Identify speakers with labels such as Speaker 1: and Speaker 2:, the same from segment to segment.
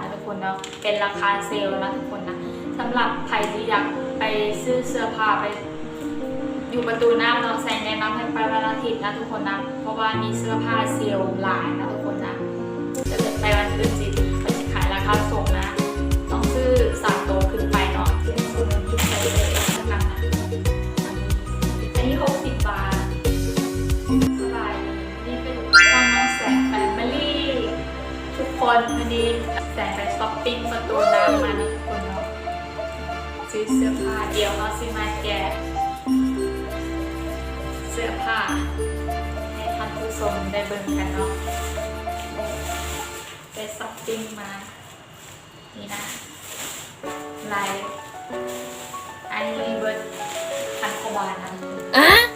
Speaker 1: นะทุกคนเนาะเป็นราคาเซลล์นะทุกคนนะสำหรับใครที่อยากไปซื้อเสื้อผ้าไปอยู่ประตูน้ำเนาะแซงแนะนำให้ไปวันอาทิตย์นะทุกคนนะเพราะว่ามีเสื้อผ้าเซลล์หลายนะทุกคนนะจะเป็นไปวันอื่นสิมันจะขายราคาส่งนะ สื้อผ้าเดี๋ยวเราซื้อมาแกะเสื้อผ้า ให้ท่านผู้ชมได้เบิ่งกันเนาะไปช้อปปิ้งมา นี่นะลายอันนี้เบิร์ดอันกว่าบานะอะ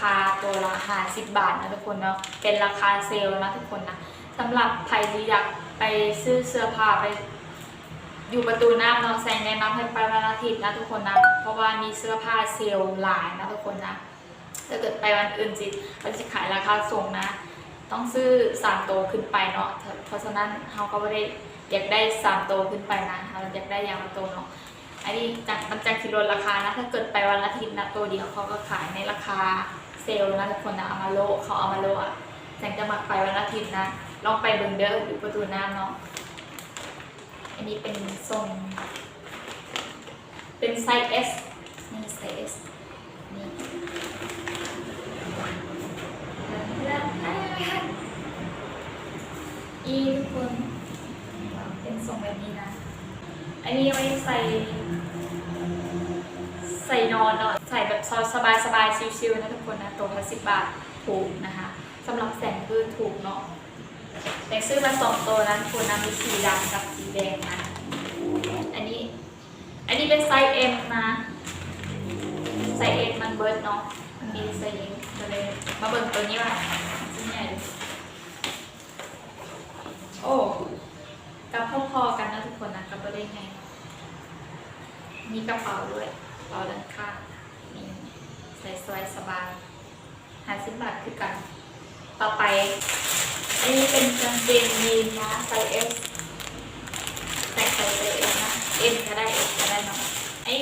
Speaker 1: คาตัวละ50บาทนะทุกคนเนาะเป็นราคาเซลล์นะทุกคนนะสำหรับใครที่อยากไปซื้อเสื้อผ้าไป อยู่ประตูน้ำเนาะแซงแนะนำให้ไปวันอาทิตย์นะทุกคนนะเพราะว่ามีเสื้อผ้าเซลล์หลายนะทุกคนนะถ้าเกิดไปวันอื่นจิตเขาจะขายราคาส่งนะ ต้องซื้อสามโตวขึ้นไปเนาะเพราะฉะนั้นเขาก็ไม่ได้อยากได้สามโตวขึ้นไปนะเราอยากได้ย่างละโตวเนาะอันนี้จากมันจะคิดลดราคานะ ถ้าเกิดไปวันอาทิตย์นะตัวเดียวเขาก็ขายในราคา ซลล์นะทุกคนนะอามาโลเขาอามาโลอะแจงจะมาไปวันอาทิตย์นะลองไปเบิ่งเด้ออยู่ประตูน้ำเนาะอันนี้เป็นทรง เป็นไซส์ S นี่ไซส์ S นี่อีทุกคนเป็นทรงแบบนี้นะ อันนี้ไว้ใส่ ใส่นอนเนาะ ใส่แบบสบายสบายๆชิวๆนะทุกคนนะตัวละสิบบาทถูกนะคะสำหรับแสงคือถูกเนาะแต่ซื้อมาสองตัวนั้นคุณนะมีสีดำกับสีแดงนะอันนี้ อันนี้เป็นไซส์ M นะไซส์ M มันเบิร์ดเนาะมันมีไซส์ M ก็เลยมาเบิ่งตัวนี้ว่าชิ้นใหญ่ยโอ้กับพอๆกันนะทุกคนนะกับตัวได้ไงมีกระเป๋าด้วยกระเป๋าด้านข้าง ส่สบายสบายห้าสิบบาทคือกัน ต่อไป อันนี้เป็นกางเกงยีนนะไซส์ S ใส่ไซส์ S นะ M ก็ได้ S ก็ได้เนาะไอ้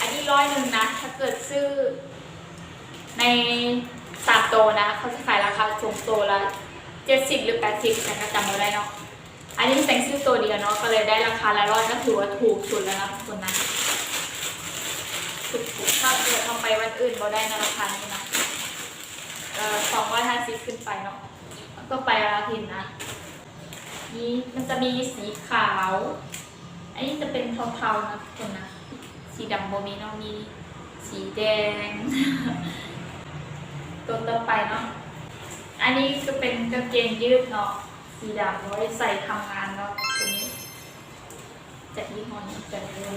Speaker 1: อันนี้ร้อยหนึ่งนะ ถ้าเกิดซื้อ ในสามโตนะเขาจะขายราคาสูงโตละเจ็ดสิบหรือแปดสิบแต่ก็จำไม่ได้เนาะอันนี้แต่งซื้อตัวเดียวเนาะก็เลยได้ราคาละร้อยก็ถือว่าถูกสุดแล้วนะทุกคนน ถูกถ้าเกิดเอาไปวันอื่นเราได้ในะราคานี้นะเอ่อสองร้อยห้าสิบขึ้นไปเนาะก็ไปวันอาทิตย์นะ นี่มันจะมีสีขาว อันนี้จะเป็นเทาๆนะทุกคนนะ สีดำโบมีเนาะมีสีแดง ตัวต่อไปเนาะ อันนี้ก็เป็นกางเกงยืดเนาะ สีดำไว้ใส่ทำงานเนาะตัวนี้จากยี่ห้อนี้จากเรื่อง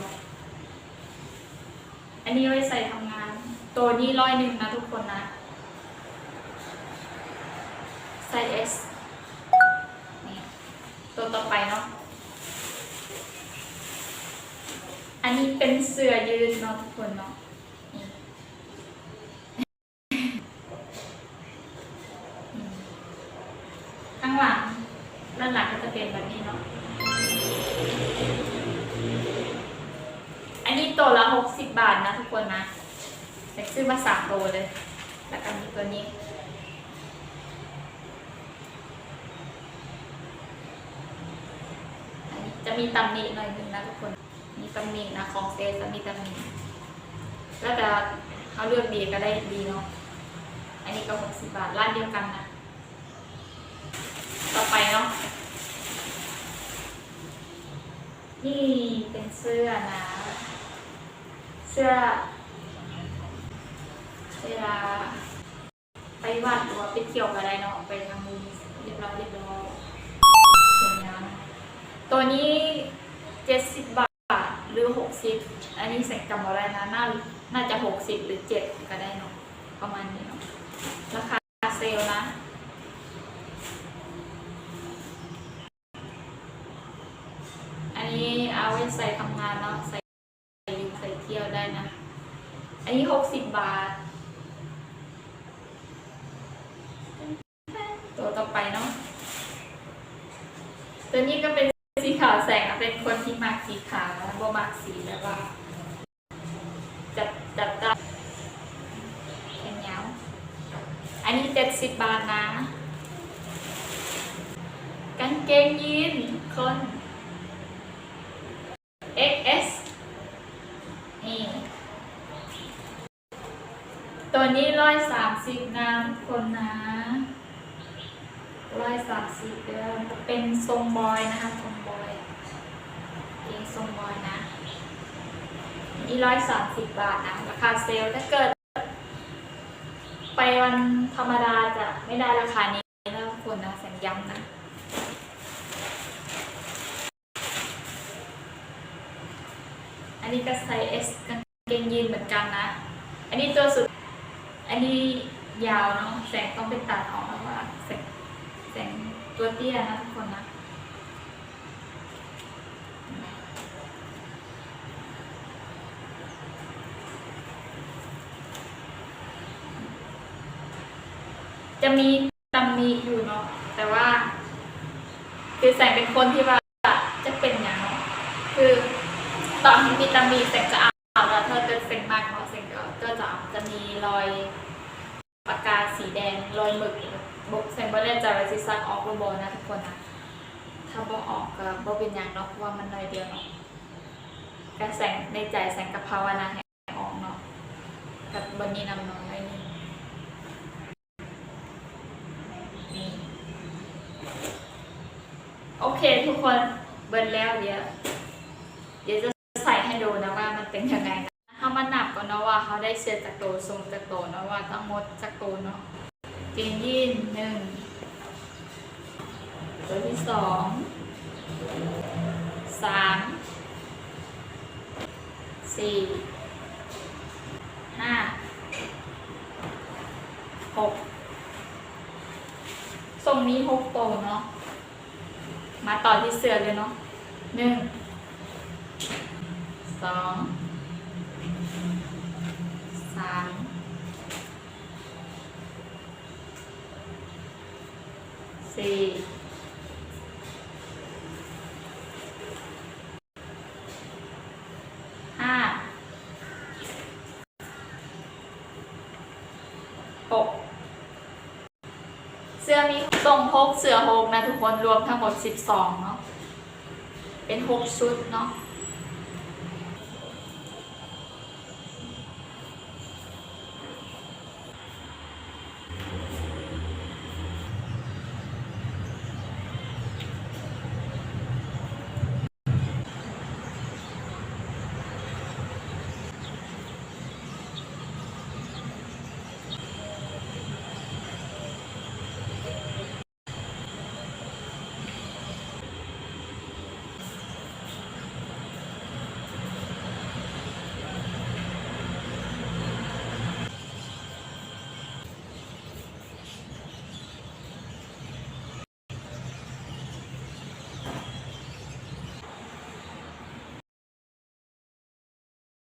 Speaker 1: อันนี้ไว้ใส่ทำงาน ตัวนี้ร้อยหนึ่งนะทุกคนนะไซส์ S นี่ตัวต่อไปเนาะ อันนี้เป็นเสื้อยืดเนาะทุกคนเนาะข้างหลังด้านหลังก็จะเป็นแบบนี้เนาะ อันนี้ตัวละหก บาทนะทุกคนนะแต่ซื้อมาสามตัวเลย แล้วก็มีตัวนี้ อันนี้จะมีตำหนิหน่อยนึงนะทุกคน มีตำหนินะของเซจะมีตำหนิแล้วแต่เขาเลือกดีก็ได้ดีเนาะ อันนี้ก็หกสิบบาทร้านเดียวกันนะ ต่อไปเนาะ นี่เป็นเสื้อนะ สื้อเวลาไปวัดหรือว่าไปเที่ยวก็ไรเนาะไปทำบุญเรียบร้อยเรียบร้อยสวยงามตัวนี้เจ็ดสิบบาทหรือหกสิบอันนี้แสงจำอะไรนะน่าน่าจะหกสิบหรือเจ็ดก็ได้เนาะประมาณนี้เนาะราคาเซลลนะ อันนี้เอาไว้ใส่ทำงานเนาะใส่ใส่เที่ยวได้นะ อันนี้หกสิบบาท ตัวต่อไปเนาะ ตัวนี้ก็เป็นสีขาวแสงเป็นคนที่มักสีขาวบ่มักสีแบบว่าจัดจัดจ้านแขนยาวอันนี้เจ็ดสิบบาทนะกางเกงยีนทุกคน XS นี่ตัวนี้ร้อยสามสิบนะทุกคนนะ อยสามสิบเดือนเป็นทรงบอยนะคะทรงบอยเกงทรงบอยนะนี่ร้อยสามสิบบาทนะราคาเซลล์ถ้าเกิด ไปวันธรรมดาจะไม่ได้ราคานี้นะทุกคนนะแสงย้ำนะอันนี้ก็ไซส์ S กางเกงยีนเหมือนกันนะ อันนี้ตัวสุด อันนี้ยาวเนาะแสงต้องไปตัดออกแล้วว่าแสงแสง ตัวเตี้ยนะทุกคนนะจะมีตำหนิอยู่เนาะแต่ว่า คือแสงเป็นคนที่ว่าจะเป็นอย่างเนาะคือตอนที่มีตำหนิแสงจะเอาแล้วเธอจะเป็นมากเนาะแสงก็ก็จะจะมีรอยปากกาสีแดงรอยหมึก บ่ได้จะไปซิซักออกบนนะทุกคนนะถ้าบ่ออกก็บ่เป็นอย่างเนาะเพราะว่ามันน้อยเดียวเนาะกระแสงในใจแสงกับภาวนาให้ออกเนาะกับบนนี้นำน้อยนี่นี่โอเคทุกคนเบิร์นแล้วเดี๋ยวเดี๋ยวจะใส่ให้ดูนะว่ามันเป็นยังไงนะเขามานับก่อนนะว่าเขาได้เสียจากโตทรงจากโตเนาะว่าทั้งหมดจากโตเนาะ จีนยีนหนึ่งตัวที่สองสามสี่ห้าหกทรงนี้หกโตเนาะมาต่อที่เสื้อเลยเนาะหนึ่งสองสาม สี่ห้าหกเสื้อมีตรงพกเสื้อหกนะทุกคนรวมทั้งหมดสิบสองเนาะเป็นหกชุดเนาะ